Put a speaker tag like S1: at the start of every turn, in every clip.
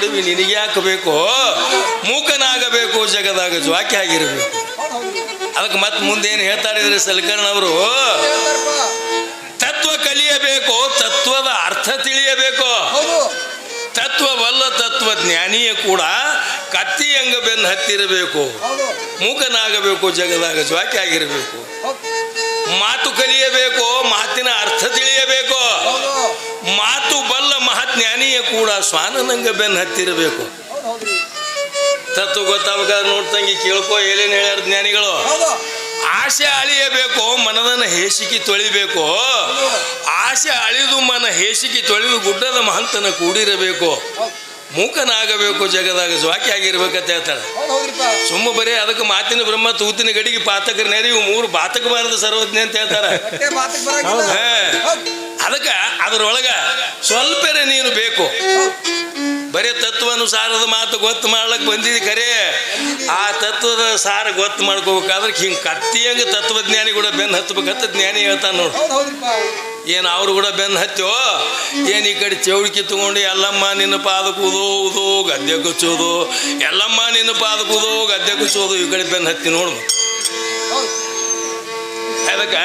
S1: ಒಡವಿ ನಿನಗೆ ಯಾಕೆ ಬೇಕು? ಮೂಕನಾಗಬೇಕು ಜಗದಾಗ ಜ್ವಾಕಿ ಆಗಿರಬೇಕು. ಅದಕ್ಕೆ ಮತ್ತೆ ಮುಂದೆ ಏನು ಹೇಳ್ತಾರಿದ್ರೆ ಸಲಕರ್ಣ ಅವರು? ತತ್ವ ಕಲಿಯಬೇಕು ತತ್ವದ ಅರ್ಥ ತಿಳಿಯಬೇಕು. ತತ್ವವಲ್ಲ ತತ್ವ ಜ್ಞಾನಿಯೇ ಕೂಡ ಕತ್ತಿ ಹೆಂಗ ಬೆನ್ನು ಹತ್ತಿರಬೇಕು? ಮೂಕನಾಗಬೇಕು ಜಗದಾಗ ಜ್ವಾಕಿ ಆಗಿರಬೇಕು. ಮಾತು ಕಲಿಯಬೇಕು ಮಾತಿನ ಅರ್ಥ ತಿಳಿಯಬೇಕು. ಕೂಡ ಸ್ವಾನನಂಗ ಬೆನ್ನು ಹತ್ತಿರಬೇಕು. ತತ್ವ ಗೊತ್ತಾಗ ನೋಡ್ತಂಗಿ ಕೇಳ್ಕೋ ಏನೇನು ಹೇಳ್ಯಾರ ಜ್ಞಾನಿಗಳು. ಆಸೆ ಅಳಿಯಬೇಕು ಮನದನ್ನ ಹೇಸಿಗೆ ತೊಳಿಬೇಕು. ಆಸೆ ಅಳಿದು ಮನ ಹೇಸಿಗೆ ತೊಳೆದು ಗುಡ್ಡದ ಮಹಂತನ ಕೂಡಿರಬೇಕು. ಮೂಕನಾಗಬೇಕು ಜಗದಾಗ ಜ್ವಾಕಿ ಆಗಿರ್ಬೇಕಂತ ಹೇಳ್ತಾರೆ ಸುಮ್ಮ ಬರೀ ಅದಕ್ಕೆ ಮಾತಿನ ಬ್ರಹ್ಮ ತೂತಿನ ಗಡಿಗೆ ಪಾತಕರ ನೇರಿ ಇವು ಮೂರು ಬಾತಕಬಾರದು ಸರ್ವಜ್ಞ ಅಂತ ಹೇಳ್ತಾರೆ. ಅದಕ್ಕೆ ಅದರೊಳಗ ಸ್ವಲ್ಪರೇ ನೀನು ಬೇಕು. ಬರೀ ತತ್ವಾನುಸಾರದ ಮಾತು ಗೊತ್ತು ಮಾಡ್ಲಕ್ಕೆ ಬಂದಿದ್ದು ಖರೆ. ಆ ತತ್ವದ ಸಾರ ಗೊತ್ತು ಮಾಡ್ಕೋಬೇಕಾದ್ರೆ ಹಿಂಗೆ ಕತ್ತಿಯಂಗೆ ತತ್ವಜ್ಞಾನಿ ಕೂಡ ಬೆನ್ನು ಹತ್ತಬೇಕಂತ ಜ್ಞಾನಿ ಹೇಳ್ತಾನೆ ನೋಡು. ಏನು ಅವ್ರು ಕೂಡ ಬೆನ್ನು ಹತ್ತೋ ಏನು ಈ ಕಡೆ ಚೌಳಿಕೆ ತಗೊಂಡು ಎಲ್ಲಮ್ಮ ನಿನ್ನ ಪಾದ ಕೂದೋ ಉದೋ ಗದ್ದೆ ಕುಚ್ಚೋದು. ಎಲ್ಲಮ್ಮ ನಿನ್ನ ಪಾದ ಕೂದೋ ಗದ್ದೆ ಕುಚ್ಚೋದು. ಈ ಕಡೆ ಬೆನ್ನು ಹತ್ತಿ ನೋಡು ಅದಕ್ಕೆ?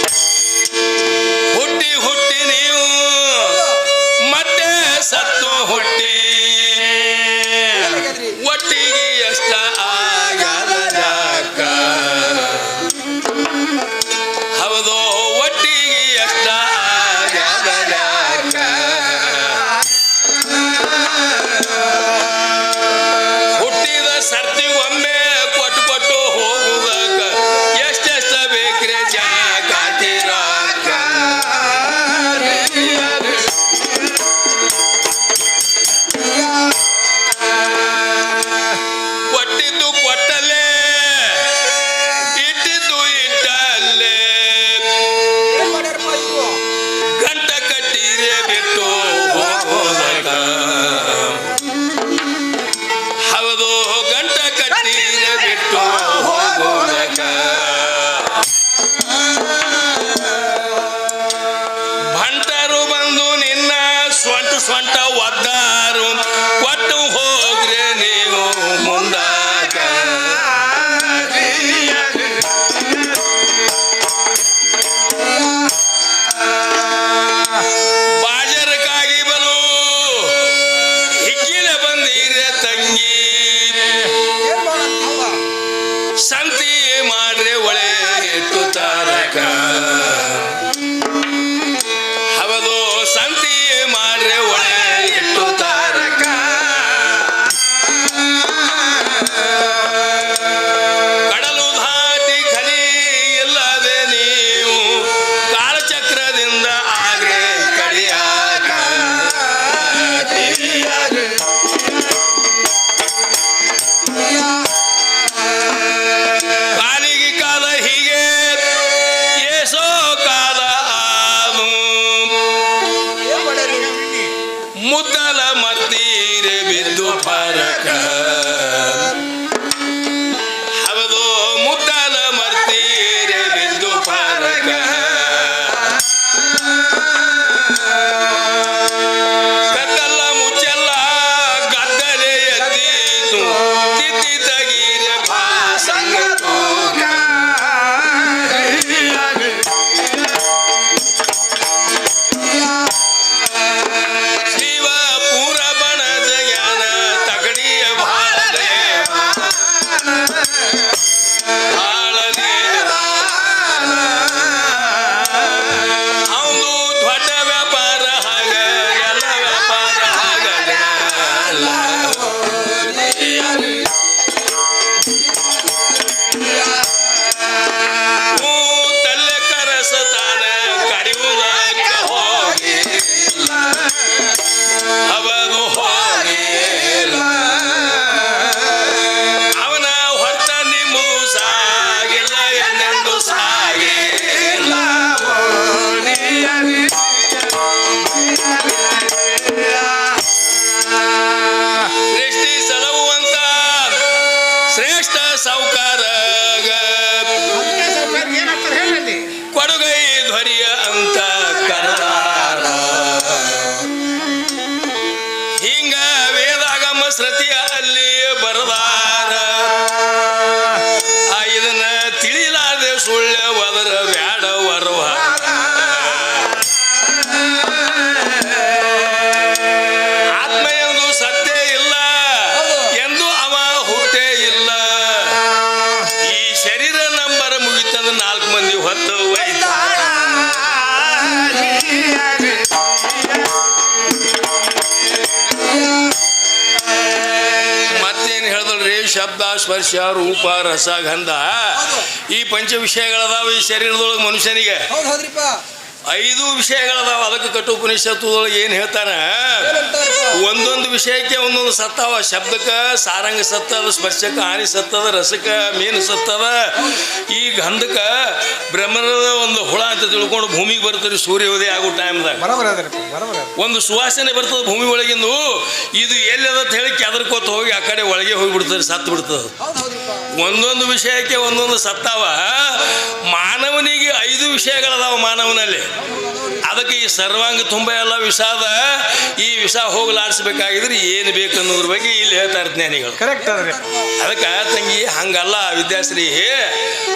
S1: मतीर विदु फरक ಸ್ಪರ್ಶ ರೂಪ ರಸ ಗಂಧ ಈ ಪಂಚ ವಿಷಯಗಳದಾವ ಈ ಶರೀರದೊಳಗೆ ಮನುಷ್ಯನಿಗೆ. ಐದು ವಿಷಯಗಳದಾವ. ಅದಕ್ಕೆ ಕಟ್ಟುಪನಿಷತ್ತುದೊಳಗೆ ಏನು ಹೇಳ್ತಾನೆ? ಒಂದೊಂದು ವಿಷಯಕ್ಕೆ ಒಂದೊಂದು ಸತ್ತಾವ. ಶಬ್ದಕ್ಕೆ ಸಾರಂಗ ಸತ್ತದ ಸ್ಪರ್ಶಕ್ಕೆ ಹಾನಿ ಸತ್ತದ ರಸಕ್ಕೆ ಮೀನು ಸತ್ತದ. ಈ ಗಂಧಕ್ಕೆ ಬ್ರಹ್ಮರದ ಒಂದು ಹುಳ ಅಂತ ತಿಳ್ಕೊಂಡು ಭೂಮಿಗೆ ಬರ್ತದೆ ಸೂರ್ಯೋದಯ ಆಗೋ ಟೈಮ್ದಾಗ ಒಂದು ಸುವಾಸನೆ ಬರ್ತದೆ ಭೂಮಿ ಒಳಗಿಂದು. ಇದು ಎಲ್ಲಿ ಅಂತ ಹೇಳಿ ಕೆದರ್ಕೋತ ಹೋಗಿ ಆ ಕಡೆ ಒಳಗೆ ಹೋಗಿಬಿಡ್ತದೆ ಸತ್ತು ಬಿಡ್ತದೆ ಒಂದೊಂದು ವಿಷಯಕ್ಕೆ ಒಂದೊಂದು ಸತ್ತಾವ. ಮಾನವನಿಗೆ ಐದು ವಿಷಯಗಳದಾವ ಮಾನವನಲ್ಲಿ. ಅದಕ್ಕೆ ಈ ಸರ್ವಾಂಗ ತುಂಬ ಎಲ್ಲ ವಿಷಾದ ಈ ವಿಷ ಹೋಗ್ಲಾಡಿಸ್ಬೇಕಾಗಿದ್ರೆ ಏನು ಬೇಕು ಅನ್ನೋದ್ರ ಬಗ್ಗೆ ಇಲ್ಲಿ ಹೇಳ್ತಾರೆ ಜ್ಞಾನಿಗಳು
S2: ಕರೆಕ್ಟ್ ಅದ್ರಿ.
S1: ಅದಕ್ಕೆ ತಂಗಿ ಹಂಗಲ್ಲ ವಿದ್ಯಾಶ್ರೀ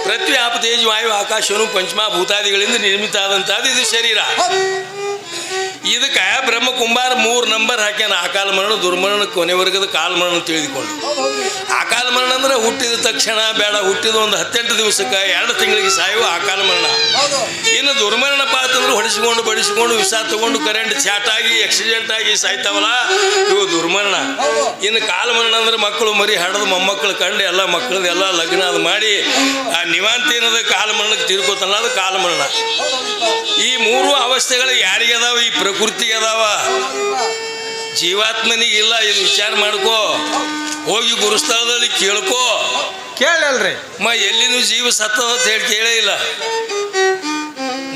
S1: ಪೃಥ್ವಿ ಆಪ ತೇಜ್ ವಾಯು ಆಕಾಶನು ಪಂಚಮ ಭೂತಾದಿಗಳಿಂದ ನಿರ್ಮಿತ ಆದಂತಹದ್ದು ಇದು ಶರೀರ. ಇದಕ್ಕೆ ಬ್ರಹ್ಮ ಕುಂಬಾರ ಮೂರು ನಂಬರ್ ಹಾಕ್ಯಾನ. ಆಕಾಲ ಮರಣ, ದುರ್ಮರಣ, ಕೊನೆ ಕಾಲ ಮರಣ ತಿಳಿದುಕೊಂಡು
S2: ಹೌದ್ರಿ
S1: ಆಕಾಲ ಮರಣ ಅಂದ್ರೆ ಹುಟ್ಟಿದ ತಕ್ಷಣ ಬೇಡ, ಹುಟ್ಟಿದ ಒಂದು ಹತ್ತೆಂಟು ದಿವಸಕ್ಕೆ ಎರಡು ತಿಂಗಳಿಗೆ ಸಾಯುವ ಆಕಾಲ ಮರಣ. ಇನ್ನು ದುರ್ಮರಣ ಪಾತಂದ್ರೆ ಹೊಡಿಸಿಕೊಂಡು, ಬಡಿಸಿಕೊಂಡು, ವಿಷ ತಗೊಂಡು ಕರೆಂಟ್ ಚಾಟ್ ಆಗಿ ಆಕ್ಸಿಡೆಂಟ್ ಆಗಿ ಸಾಯ್ತಾವಲ್ಲ, ಇವು ದುರ್ಮರಣ. ಇನ್ನು ಕಾಲ ಮರಣ ಅಂದ್ರೆ ಮಕ್ಕಳು ಮರಿ ಹಡದು, ಮೊಮ್ಮಕ್ಕಳು ಕಂಡು, ಎಲ್ಲ ಮಕ್ಕಳದ್ದು, ಎಲ್ಲ ಲಗ್ನ ಅದು ಮಾಡಿ, ಆ ನಿವಾಂತ ಏನದ ಕಾಲ ಮರಣಕ್ಕೆ ತಿರ್ಕೋತಲ್ಲ ಅದು ಕಾಲ ಮರಣ. ಈ ಮೂರು ಅವಸ್ಥೆಗಳು ಯಾರಿಗೆ ಈ ಈ ಪ್ರಕೃತಿಗೆ ಅದಾವ. ಜೀವಾತ್ಮನಿಗೆ ಇಲ್ಲ ಇಲ್ಲಿ ವಿಚಾರ ಮಾಡ್ಕೋ. ಹೋಗಿ ಗುರುಸ್ಥಳದಲ್ಲಿ ಕೇಳ್ಕೋ.
S2: ಕೇಳಲ್ರಿ.
S1: ಮ ಎಲ್ಲಿನೂ ಜೀವ ಸತ್ತದ ಅಂತ ಹೇಳಿ ಕೇಳೇ ಇಲ್ಲ.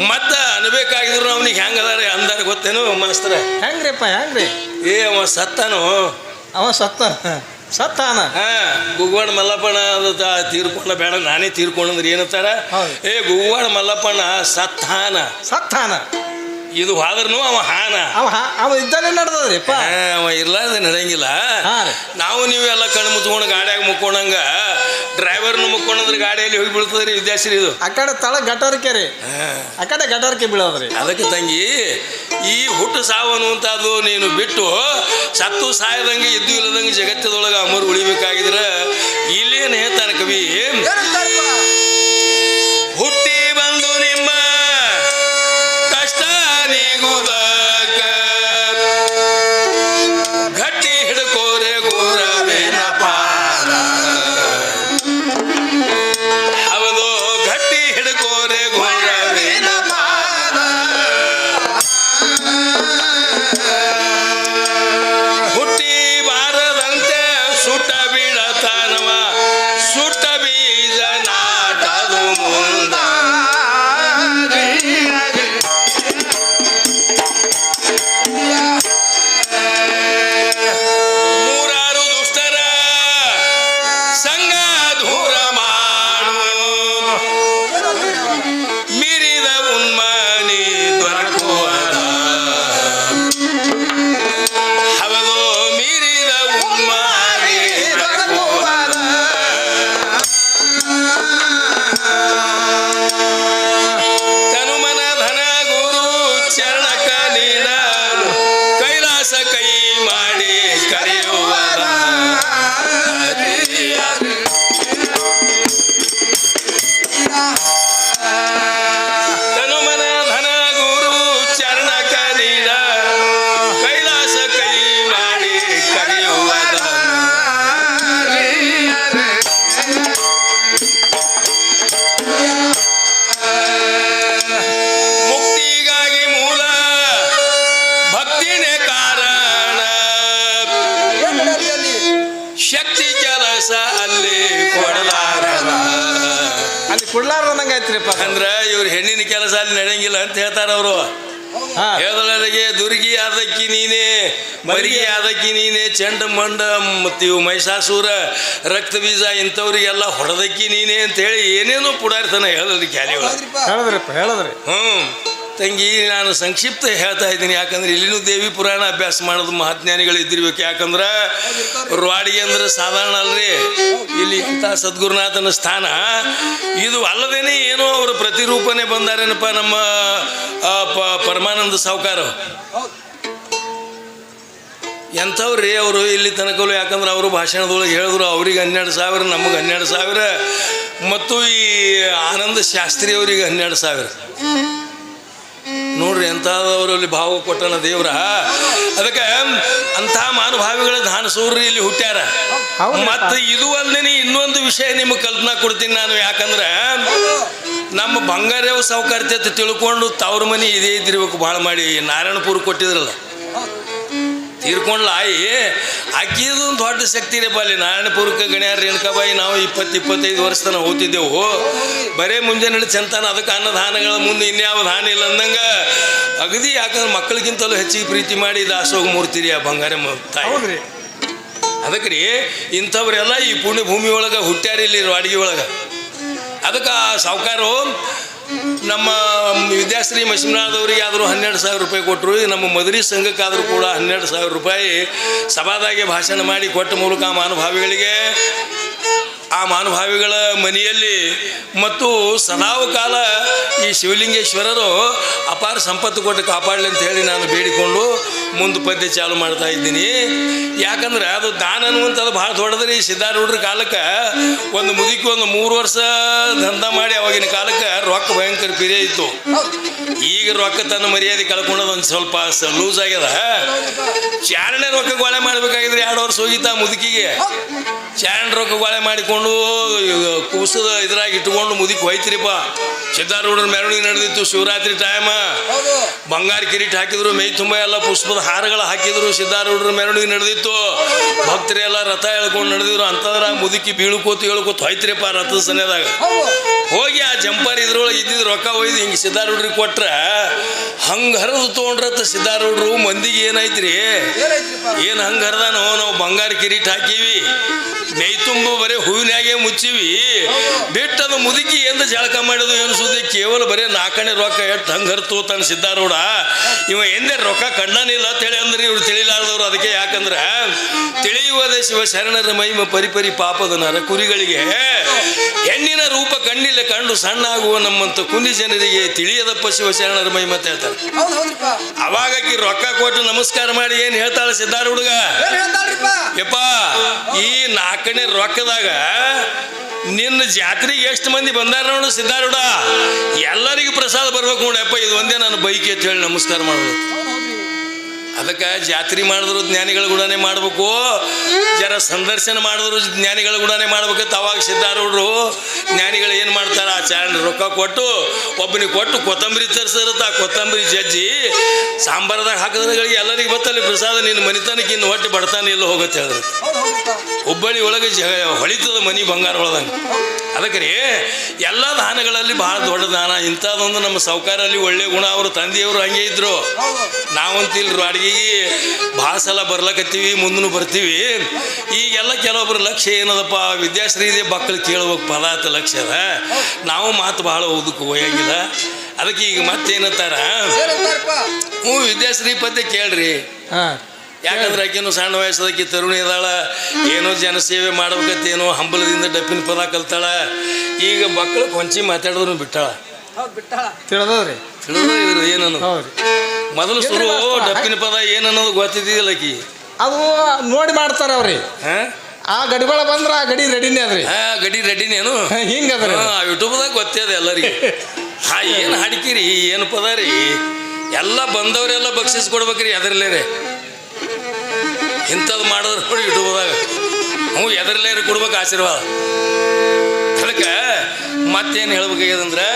S1: ಮತ್ತ ಅನ್ಬೇಕಾಗಿದ್ರು ಅವನಿಗೆ ಹೆಂಗದಾರೆ ಅಂದಾರ ಗೊತ್ತೇನು ಮಾಸ್ತರ
S2: ಹೆಂಗ್ರಿಪ್ಪ ಹೆಂಗ್ರಿ?
S1: ಏ ಅವ ಸತ್ತಾನು.
S2: ಅವ ಸತ್ತ ಸತ್ತಾನ?
S1: ಹಾ ಗುಗ್ವಾಡ ಮಲ್ಲಪ್ಪಣ್ಣ ಅದು ತೀರ್ಕೊಂಡ ಬೇಡ ನಾನೇ ತೀರ್ಕೊಂಡ್ರೆ ಏನಂತಾರ. ಏ ಗುಗ್ವಾಡ ಮಲ್ಲಪ್ಪಣ್ಣ ಸತ್ತಾನ.
S2: ಸತ್ತಾನ?
S1: ಇದು ಹೋದ್ರೂ ಅವ ಹಾನ.
S2: ಅವ ಹಾ- ಅವ ಇದ್ದಾನೆ ನಡೆದದ್ರಿಪ್ಪ.
S1: ಹಾ, ಅವ ಇಲ್ಲ ನಡೆಯಂಗಿಲ್ಲ.
S2: ನಾವು ನೀವು
S1: ನಾವು ನೀವೆಲ್ಲ ಕಣ್ಣು ಮುಚ್ಕೊಂಡು ಗಾಡಿಯಾಗ ಮುಕ್ಕೊಂಡಂಗ ಡ್ರೈವರ್ನು ಮುಕ್ಕೊಂಡ್ರೆ ಗಾಡಿಯಲ್ಲಿ ಹೋಗಿ ಬೀಳ್ತದ್ರಿ ವಿದ್ಯಾಶ್ರೀ ಇದು.
S2: ಆ ಕಡೆ ತಳ ಗಟಾರಕ್ಕೆ ರೀ.
S1: ಹಾ.
S2: ಆ ಕಡೆ ಗಟಾರಿಕೆ ಬೀಳೋದ್ರಿ.
S1: ಅದಕ್ಕೆ ತಂಗಿ ಈ ಹುಟ್ಟು ಸಾವು ಅನ್ನುವಂಥದ್ದು ನೀನು ಬಿಟ್ಟು ಸತ್ತು ಸಾಯದಂಗೆ ಇದ್ದು ಇಲ್ಲದಂಗೆ ಜಗತ್ತದೊಳಗೆ ಅಮರು ಉಳಿಬೇಕಾಗಿದ್ರೆ ಇಲ್ಲೇನು ಹೇಳ್ತಾನೆ ಕವಿ? ಅಂತ ಹೇಳ್ತಾರ ಅವರು.
S2: ಹಾ.
S1: ಹೇಳದೊಳಗೆ ದುರ್ಗಿ ಆದಕ್ಕಿ ನೀನೇ ಮರಿಗೆ ಆದಕ್ಕಿ ನೀನೆ ಚಂಡ ಮಂಡ ಮತ್ತು ಇವು ಮೈಸಾಸೂರ ರಕ್ತ ಬೀಜ ಇಂಥವ್ರಿಗೆಲ್ಲ ಹೊಡೆದಕ್ಕಿ ನೀನೆ ಅಂತ ಹೇಳಿ ಏನೇನೋ ಪುಡಾರ್ತನ ಹೇಳದ್ರಿ ಕ್ಯಾಲಿ
S2: ಹೇಳದ್ರಿಪ್ಪ ಹೇಳದ್ರಿ
S1: ಹ್ಞೂ ತಂಗಿ, ನಾನು ಸಂಕ್ಷಿಪ್ತ ಹೇಳ್ತಾ ಇದ್ದೀನಿ. ಯಾಕಂದ್ರೆ ಇಲ್ಲಿನೂ ದೇವಿ ಪುರಾಣ ಅಭ್ಯಾಸ ಮಾಡೋದು ಮಹಾಜ್ಞಾನಿಗಳು ಇದ್ದಿರ್ಬೇಕು. ಯಾಕಂದ್ರೆ ರೋಡಿಗೆ ಅಂದ್ರೆ ಸಾಧಾರಣ ಅಲ್ರಿ. ಇಲ್ಲಿ ಇಂಥ ಸದ್ಗುರುನಾಥನ ಸ್ಥಾನ. ಇದು ಅಲ್ಲದೇನೆ ಏನೋ ಅವರು ಪ್ರತಿರೂಪನೆ ಬಂದಾರೇನಪ್ಪ ನಮ್ಮ ಪರಮಾನಂದ ಸಾವುಕಾರ. ಎಂಥವ್ರಿ ಅವರು ಇಲ್ಲಿ ತನಕಲು ಯಾಕಂದ್ರೆ ಅವರು ಭಾಷಣದೊಳಗೆ ಹೇಳಿದ್ರು, ಅವ್ರಿಗೆ ಹನ್ನೆರಡು ಸಾವಿರ, ನಮಗೆ ಹನ್ನೆರಡು ಸಾವಿರ. ಮತ್ತು ಈ ಆನಂದ ಶಾಸ್ತ್ರಿ ಅವರಿಗೆ ಹನ್ನೆರಡು ಸಾವಿರ. ನೋಡ್ರಿ ಎಂಥದವರಲ್ಲಿ ಭಾವ ಕೊಟ್ಟನ ದೇವ್ರ. ಅದಕ್ಕೆ ಅಂಥ ಮಾನುಭಾವಿಗಳ ಸೂರ್ಯ ಇಲ್ಲಿ ಹುಟ್ಟ್ಯಾರ. ಮತ್ತು ಇದು ಅಲ್ಲದೆ ಇನ್ನೊಂದು ವಿಷಯ ನಿಮಗೆ ಕಲ್ಪನಾ ಕೊಡ್ತೀನಿ ನಾನು. ಯಾಕಂದ್ರೆ ನಮ್ಮ ಬಂಗಾರ್ಯವ ಸೌಕರ್ಯತೆ ತಿಳ್ಕೊಂಡು ತವ್ರ ಮನೆ ಇದೇ ಇದ್ದಿರ್ಬೇಕು ಭಾಳ ಮಾಡಿ ನಾರಾಯಣಪುರ ಕೊಟ್ಟಿದ್ರಲ್ಲ. ತೀರ್ಕೊಂಡ್ಲ ಆಯಿ ಆಕಿದು ಒಂದು ದೊಡ್ಡ ಶಕ್ತಿ ರೀ ಬಲ್ಲಿ ನಾರಾಯಣಪುರಕ್ಕೆ ಗಣ್ಯಾರ ರೇಣುಕಾಬಾಯಿ ನಾವು ಇಪ್ಪತ್ತು ಇಪ್ಪತ್ತೈದು ವರ್ಷ ತನಕ ಹೋಗ್ತಿದ್ದೆವು ಬರೇ ಮುಂಜಾನೆ ಚಂತಾನ ಅದಕ್ಕೆ ಅನ್ನದಾನಗಳ ಮುಂದೆ ಇನ್ಯಾವ ಧಾನ ಇಲ್ಲ ಅಂದಂಗೆ ಅಗದಿ ಯಾಕಂದ್ರೆ ಮಕ್ಕಳಿಗಿಂತಲೂ ಹೆಚ್ಚಿಗೆ ಪ್ರೀತಿ ಮಾಡಿ ದಾಸೋಗ ಮೂರ್ತಿ ರೀ ಆ ಬಂಗಾರ ತಾಯಿ. ಅದಕ್ಕೆ ರೀ ಇಂಥವ್ರೆಲ್ಲ ಈ ಪುಣ್ಯ ಭೂಮಿ ಒಳಗೆ ಹುಟ್ಟ್ಯಾರ ಇಲ್ಲಿ ಅಡಿಗೆ ಒಳಗೆ. ಅದಕ್ಕೆ ಆ ಸಾವುಕಾರು ನಮ್ಮ ವಿದ್ಯಾಶ್ರೀ ಮಶಿಮನಾಳದವ್ರಿಗೆ ಆದರೂ ಹನ್ನೆರಡು ಸಾವಿರ ರೂಪಾಯಿ ಕೊಟ್ಟರು. ನಮ್ಮ ಮದುವೆ ಸಂಘಕ್ಕಾದರೂ ಕೂಡ ಹನ್ನೆರಡು ಸಾವಿರ ರೂಪಾಯಿ ಸಭಾದಾಗೆ ಭಾಷಣ ಮಾಡಿ ಕೊಟ್ಟ ಮೂಲಕ ಆ ಮಾನುಭಾವಿಗಳಿಗೆ ಆ ಮಹಾನುಭಾವಿಗಳ ಮನೆಯಲ್ಲಿ ಮತ್ತು ಸದಾವು ಕಾಲ ಈ ಶಿವಲಿಂಗೇಶ್ವರರು ಅಪಾರ ಸಂಪತ್ತು ಕೊಟ್ಟು ಕಾಪಾಡಲಿ ಅಂತ ಹೇಳಿ ನಾನು ಬೇಡಿಕೊಂಡು ಮುಂದೆ ಪದ್ಯ ಚಾಲು ಮಾಡ್ತಾ ಇದ್ದೀನಿ. ಯಾಕಂದ್ರೆ ಅದು ದಾನ ಅನ್ನುವಂಥದ್ದು ಭಾಳ ದೊಡ್ಡದ್ರಿ. ಸಿದ್ಧಾರೂಢರ ಕಾಲಕ್ಕೆ ಒಂದು ಮುದುಕಿ ಒಂದು ಮೂರು ವರ್ಷ ದಂಧ ಮಾಡಿ ಅವಾಗಿನ ಕಾಲಕ್ಕೆ ರೊಕ್ಕ ಭಯಂಕರ ಪಿರಿಯ ಇತ್ತು. ಈಗ ರೊಕ್ಕ ತನ್ನ ಮರ್ಯಾದೆ ಕಳ್ಕೊಂಡದ ಒಂದು ಸ್ವಲ್ಪ ಲೂಸ್ ಆಗ್ಯದ. ಚಾರಣ ರೊಕ್ಕ ಗೋಳೆ ಮಾಡ್ಬೇಕಾಗಿದ್ರೆ ಎರಡು ವರ್ಷ ಹೋಗಿತ್ತ ಮುದುಕಿಗೆ. ಚಾರಣ ರೊಕ್ಕ ಗೋಳೆ ಮಾಡಿಕೊಂಡು ಕೂಸದ ಇದ್ರಾಗ ಇಟ್ಕೊಂಡು ಮುದುಕಿ ಹೋಯ್ತಿರಿಪ್ಪ. ಸಿದ್ಧಾರೂಢರ ಮೆರವಣಿಗೆ ನಡೆದಿತ್ತು. ಶಿವರಾತ್ರಿ ಟೈಮ ಬಂಗಾರ ಕಿರೀಟ ಹಾಕಿದ್ರು ಮೈ ತುಂಬ ಎಲ್ಲ ಪುಷ್ಪದ ಹಾರಗಳು ಹಾಕಿದ್ರು ಸಿದ್ಧಾರೂಢರ ಮೆರವಣಿಗೆ ನಡೆದಿತ್ತು. ಭಕ್ತರೆಲ್ಲ ರಥ ಎಳ್ಕೊಂಡು ನಡೆದಿದ್ರು. ಅಂತಂದ್ರೆ ಮುದುಕಿ ಬೀಳ್ಕೋತು ಹೇಳ್ಕೋತು ಹೋಯ್ತಿರಿಪ್ಪ ರಥದ ಸನ್ಯದಾಗ. ಹೋಗಿ ಆ ಜಂಪರ್ ಇದ್ರೊಳಗೆ ಇದ್ದಿದ್ದು ರೊಕ್ಕ ಒಯ್ದು ಹಿಂಗೆ ಸಿದ್ಧಾರೂಢರಿಗೆ ಕೊಟ್ರೆ ಹಂಗೆ ಹರಿದು ತೊಗೊಂಡ್ರತ್ತ ಸಿದ್ಧಾರೂಢರು ಮಂದಿಗೆ ಏನೈತ್ರಿ? ಏನು ಹಂಗೆ ಹರಿದಾನೋ? ನಾವು ಬಂಗಾರ ಕಿರೀಟ ಹಾಕೀವಿ. ಮೈ ತುಂಬ ಬರೀ ಹೂವಿನಾಗೆ ಮುಚ್ಚಿವಿ. ಬಿಟ್ಟದು ಮುದುಕಿ ಎಂದು ಜಳಕ ಮಾಡೋದು ಏನು ಸುದ್ದಿ ಕೇವಲ ಬರೀ ನಾಲ್ಕನೇ ರೊಕ್ಕ ಎಷ್ಟು ಹಂಗೆ ಹರ್ತು ತನ್ನ ಸಿದ್ಧಾರೂಢ ಇವ ಎಂದೇ ರೊಕ್ಕ ಕಂಡನಿಲ್ಲ ಅಂತೇಳಿ ಅಂದ್ರೆ ಇವ್ರು ತಿಳಿಲಾರ್ದವ್ರು ಅದಕ್ಕೆ ಯಾಕಂದ್ರೆ ತಿಳಿಯುವುದೇ ಶಿವ ಶರಣರ ಮಹಿಮ ಪರಿಪರಿ ಪಾಪದ ನರ ಕುರಿಗಳಿಗೆ. ಹೆಣ್ಣಿನ ರೂಪ ಕಣ್ಣಿಲ್ಲ ಕಂಡು ಸಣ್ಣ ಆಗುವ ನಮ್ಮಂತ ಕುಂದಿ ಜನರಿಗೆ ತಿಳಿಯದಪ್ಪ ಶಿವಶರಣರ ಮಹಿಮ ಅಂತ ಹೇಳ್ತಾರೆ.
S3: ಹೌದ್ ಹೌದ್ರಿಪ್ಪ.
S1: ಅವಾಗ ರೊಕ್ಕ ಕೊಟ್ಟು ನಮಸ್ಕಾರ ಮಾಡಿ ಏನು ಹೇಳ್ತಾಳೆ ಸಿದ್ಧಾರ ಹುಡುಗ? ಯಪ್ಪ ಈ ನಾಲ್ಕನೇ ರೊಕ್ಕದಾಗ ನಿನ್ನ ಜಾತ್ರೆಗೆ ಎಷ್ಟು ಮಂದಿ ಬಂದಾರ ನೋಡು ಸಿದ್ಧಾರೂಢ. ಎಲ್ಲರಿಗೂ ಪ್ರಸಾದ ಬರ್ಬೇಕು ನೋಡಪ್ಪ ಇದು ಒಂದೇ ನಾನು ಬೈಕ್ ಅಂತ ಹೇಳಿ ನಮಸ್ಕಾರ ಮಾಡೋದು ಅದಕ್ಕೆ ಜಾತ್ರೆ ಮಾಡಿದ್ರು ಜ್ಞಾನಿಗಳ ಗುಡನೆ ಮಾಡಬೇಕು. ಜರ ಸಂದರ್ಶನ ಮಾಡಿದ್ರು ಜ್ಞಾನಿಗಳ ಗುಡನೆ ಮಾಡ್ಬೇಕು ಅವಾಗ ಸಿದ್ಧಾರೂಢರು ಜ್ಞಾನಿಗಳು ಏನು ಮಾಡ್ತಾರೆ? ಆ ಚಾರಣ ರೊಕ್ಕ ಕೊಟ್ಟು ಒಬ್ಬನಿಗೆ ಕೊಟ್ಟು ಕೊತ್ತಂಬರಿ ತರಿಸಿರುತ್ತೆ ಆ ಕೊತ್ತಂಬರಿ ಜಜ್ಜಿ. ಸಾಂಬಾರದಾಗ ಹಾಕಿದ್ರಗಳಿಗೆ ಎಲ್ಲರಿಗೆ ಬತ್ತಲ್ಲಿ ಪ್ರಸಾದ ನಿನ್ನ ಮನಿತನಕ್ಕೆ ಇನ್ನು ಹೊಟ್ಟೆ ಬಡತಾನೆ ಇಲ್ಲ ಹೋಗುತ್ತೆ ಹೇಳಿದ್ರು. ಹುಬ್ಬಳ್ಳಿ ಒಳಗೆ ಜ, ಹೊಳಿತದ ಮನಿ ಬಂಗಾರ ಒಳದಂಗೆ ಅದಕ್ಕೆ ರೀ, ಎಲ್ಲ ದಾನಗಳಲ್ಲಿ ಭಾಳ ದೊಡ್ಡ ದಾನ. ಇಂಥದ್ದೊಂದು ನಮ್ಮ ಸೌಕಾರಲ್ಲಿ ಒಳ್ಳೆ ಗುಣ. ಅವರು ತಂದೆಯವರು ಹಂಗೆ ಇದ್ದರು
S3: ನಾವಂತಿಲ್ರು
S1: ನಾವಂತಿಲ್ರು ಅಡ್ಗೆಗೆ ಭಾಳ ಸಲ ಬರ್ಲಕತ್ತೀವಿ ಮುಂದೂ ಬರ್ತೀವಿ. ಈಗೆಲ್ಲ ಕೆಲವೊಬ್ರು ಲಕ್ಷ್ಯ ಏನದಪ್ಪ? ವಿದ್ಯಾಶ್ರೀ ಇದೆ ಮಕ್ಕಳು ಕೇಳ್ಬೇಕು ಪದಾರ್ಥ ಲಕ್ಷ್ಯ ಅದ. ನಾವು ಮಾತು ಭಾಳ ಓದಕ್ಕೆ ಹೋಗಂಗಿಲ್ಲ ಅದಕ್ಕೆ ಈಗ
S3: ಹೇಳ್ತಾರಪ್ಪ
S1: ಹ್ಞೂ ವಿದ್ಯಾಶ್ರೀ ಪದ್ಯ ಕೇಳ್ರಿ.
S2: ಹಾ.
S1: ಯಾಕಂದ್ರೆ ಆಕೆನು ಸಣ್ಣ ವಯಸ್ಸದಕ್ಕೆ ತರುಣಿ ಇದಾಳ ಏನೋ ಜನಸೇವೆ ಮಾಡ್ಬೇಕತ್ತೇನೋ ಹಂಬಲದಿಂದ ಡಪ್ಪಿನ ಪದ ಕಲ್ತಾಳ. ಈಗ ಮಕ್ಕಳು ಕೊಂಚಿ ಮಾತಾಡಿದ್ರು ಬಿಟ್ಟಾಳ.
S3: ಹೌದ್ ಬಿಟ್ಟಾಳ.
S2: ತಿಳಿದ್ರಿ
S1: ತಿಳಿದ ಇದ್ರು ಏನನ್ನೋದು
S2: ಹೌದ್ರಿ.
S1: ಮೊದಲು ಶುರು ಡಪ್ಪಿನ ಪದ ಏನನ್ನೋದು ಗೊತ್ತಿದ್ದಿಲ್ಲ ಆಕಿ.
S2: ಅದು ನೋಡಿ ಮಾಡ್ತಾರ ಅವ್ರಿ. ಆ ಗಡಿಗಳ ಬಂದ್ರೆ ಆ ಗಡಿ ರೆಡಿನೇ ಅದ್ರಿ.
S1: ಹಾ ಗಡಿ ರೆಡಿನೇನು
S2: ಹಿಂಗದ್ರಿ
S1: ಯೂಟ್ಯೂಬ್ ಯೂಟ್ಯೂಬ್ದಾಗ ಗೊತ್ತಿದೆ ಎಲ್ಲರಿಗೆ. ಹಾ ಏನು ಹಾಡ್ಕಿರಿ ಏನು ಪದ ರೀ? ಎಲ್ಲ ಬಂದವರೆಲ್ಲ ಬಕ್ಷಿಸ್ ಕೊಡ್ಬೇಕ್ರಿ ಎದರ್ಲೇ ರೀ. ಇಂಥದ್ದು ಮಾಡಿದ್ರೆ ನೋಡಿ ಯೂಟ್ಯೂಬ್ದಾಗ. ಹ್ಞೂ ಎದರ್ಲೇ ರೀ ಕೊಡ್ಬೇಕು ಆಶೀರ್ವಾದ. ಅದಕ್ಕೆ ಮತ್ತೇನು ಹೇಳ್ಬೇಕಾಗ್ಯದಂದ್ರೆ